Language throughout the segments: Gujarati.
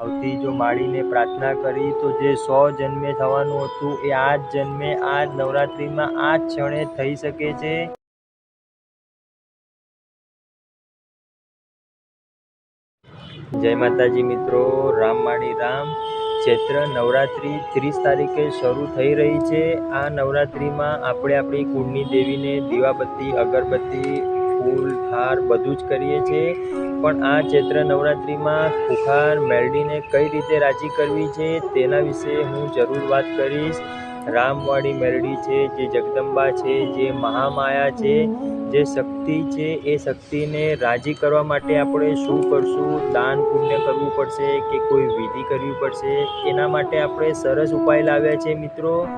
ભાવથી જો માળીને પ્રાર્થના કરી, તો જે સો જન્મે થવાનું હતું, એ આ જ જન્મે આ જ નવરાત્રિમાં આ ક્ષણે થઈ શકે છે. જય માતાજી મિત્રો, રામ માળી રામ. ચૈત્ર નવરાત્રિ ત્રીસ તારીખે શરૂ થઈ રહી છે. આ નવરાત્રિમાં આપણે આપણી કુળની દેવીને દીવાબત્તી, અગરબત્તી ફૂલ હાર બધું જ કરીએ છીએ. પણ આ ચૈત્ર નવરાત્રિમાં ખુખાર મેલડીને કઈ રીતે રાજી કરવી છે તેના વિશે હું જરૂર વાત કરીશ. રામવાળી મેરડી છે, જે જગદંબા છે, જે મહામાયા છે, જે શક્તિ છે, એ શક્તિને રાજી કરવા માટે આપણે શું કરશું? દાન પુણ્ય કરવું પડશે કે કોઈ વિધિ કરવી પડશે? એના માટે આપણે સરસ ઉપાય લાવ્યા છે મિત્રો.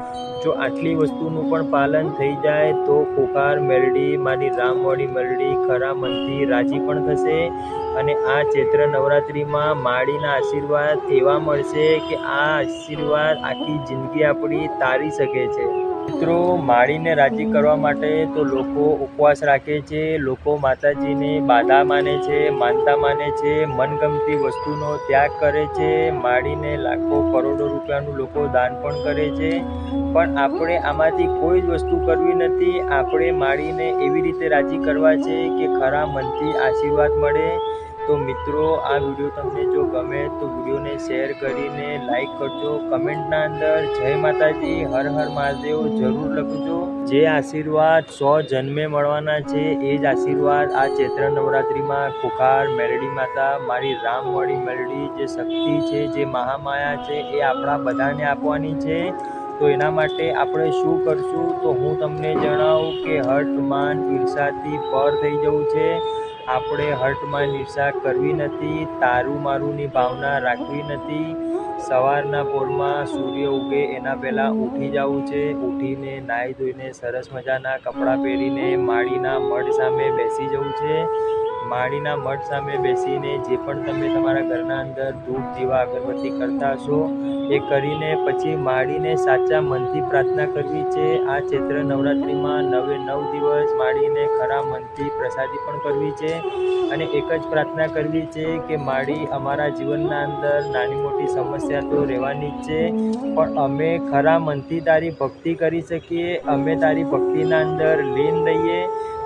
જો આટલી વસ્તુનું પણ પાલન થઈ જાય તો ખોખાર મેરડી, મારી રામવાળી મેરડી, ખરા મનથી રાજી પણ થશે. અને આ ચૈત્ર નવરાત્રિમાં માળીના આશીર્વાદ એવા મળશે કે આ આશીર્વાદ આખી જિંદગી આપણી તારી શકે છે. મિત્રો, માળીને રાજી કરવા માટે તો લોકો ઉપવાસ રાખે છે. લોકો માતાજીને બાધા માને છે, માનતા માને છે, મનગમતી વસ્તુનો ત્યાગ કરે છે. માળીને લાખો કરોડો રૂપિયાનું લોકો દાન પણ કરે છે. પણ આપણે આમાંથી કોઈ જ વસ્તુ કરવી નથી. આપણે માળીને એવી રીતે રાજી કરવા છે કે ખરા મનથી આશીર્વાદ મળે. તો મિત્રો, આ વીડિયો તમને જો ગમે તો વિડીયોને શેર કરીને લાઈક કરજો. કમેન્ટના અંદર જય માતાજી, હર હર મહાદેવ જરૂર લખજો. જે આશીર્વાદ સો જન્મે મળવાના છે, એ જ આશીર્વાદ આ ચૈત્ર નવરાત્રિમાં ખુખાર, મેરડી માતા, મારી રામવાળી મેરડી, જે શક્તિ છે, જે મહામાયા છે, એ આપણા બધાને આપવાની છે. તો એના માટે આપણે શું કરશું? તો હું તમને જણાવું કે હર્ટ માન, ઈર્ષાથી પર થઈ જવું છે. આપણે હર્ટમાં નિશા કરવી નથી, તારું મારુંની ભાવના રાખવી નથી. સવારના પોરમાં સૂર્ય ઉગે એના પહેલાં ઉઠી જવું છે. ઉઠીને નાહી ધોઈને સરસ મજાના કપડાં પહેરીને માળીના મઢ સામે બેસી જવું છે. માળીના મઠ સામે બેસીને જે પણ તમે તમારા ઘરના અંદર ધૂપ, દીવા, અગરબત્તી કરતા હશો, એ કરીને પછી માળીને સાચા મનથી પ્રાર્થના કરવી છે. આ ચૈત્ર નવરાત્રિમાં નવે નવ દિવસ માળીને ખરા મનથી પ્રસાદી પણ કરવી છે અને એક જ પ્રાર્થના કરવી છે કે માળી અમારા જીવનના અંદર નાની મોટી સમસ્યા તો રહેવાની જ છે, પણ અમે ખરા મનથી તારી ભક્તિ કરી શકીએ, અમે તારી ભક્તિના અંદર લીન રહીએ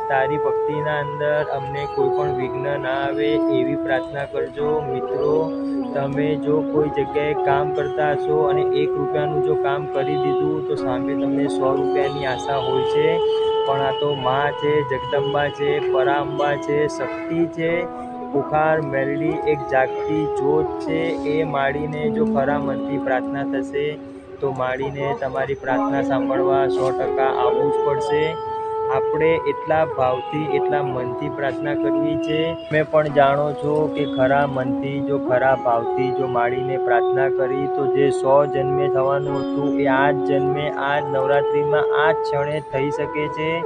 તારી ભક્તિના અંદર અમને કોઈ પણ વિઘ્ન ના આવે એવી પ્રાર્થના કરજો. મિત્રો, તમે જો કોઈ જગ્યાએ કામ કરતા હશો અને એક રૂપિયાનું જો કામ કરી દીધું તો સામે તમને સો રૂપિયાની આશા હોય છે. પણ આ તો મા છે, જગદંબા છે, પરાંબા છે, શક્તિ છે. બુખાર મેલડી, એક જાગતી જોત છે. એ માળીને જો ખરા મનથી પ્રાર્થના થશે તો માળીને તમારી પ્રાર્થના સાંભળવા સો ટકા આવવું જ પડશે. આપણે એટલા ભાવથી, એટલા મનથી પ્રાર્થના કરવી છે તમે પણ જાણો છો કે ખરા મનથી, જો ખરા ભાવથી જો માળીને પ્રાર્થના કરી, તો જે સો જન્મે થવાનું હતું, એ આ જન્મે આ જ નવરાત્રિમાં આ ક્ષણે થઈ શકે છે.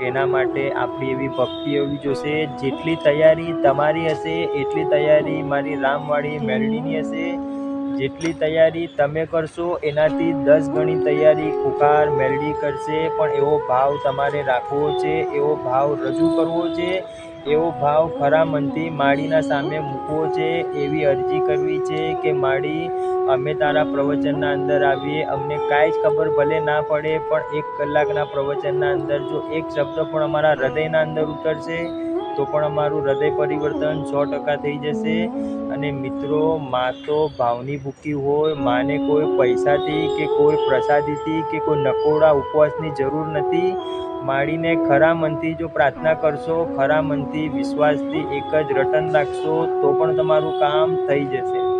એના માટે આપણી એવી ભક્તિ એવી જોશે, જેટલી તૈયારી તમારી હશે, એટલી તૈયારી મારી રામવાળી મેલડીની હશે. જેટલી તૈયારી તમે કરશો, એનાથી દસ ગણી તૈયારી કુકાર મેલડી કરશે. પણ એવો ભાવ તમારે રાખવો છે, એવો ભાવ રજૂ કરવો છે, એવો ભાવ ખરા મનથી માળીના સામે મૂકવો છે, એવી અરજી કરવી છે કે માળી અમે તારા પ્રવચનના અંદર આવીએ. અમને કાંઈ જ ખબર ભલે ના પડે, પણ એક કલાકના પ્રવચનના અંદર જો એક શબ્દ પણ અમારા હૃદયના અંદર ઉતરશે તો પણ અમારું હૃદય પરિવર્તન સો ટકા થઈ જશે. અને મિત્રો, માં તો ભાવની ભૂખી હોય, માને કોઈ પૈસાથી કે કોઈ પ્રસાદીથી કે કોઈ નકોડા ઉપવાસની જરૂર નથી. માળીને ખરા મનથી જો પ્રાર્થના કરશો, ખરા મનથી વિશ્વાસથી એક જ રટન રાખશો, તો પણ તમારું કામ થઈ જશે.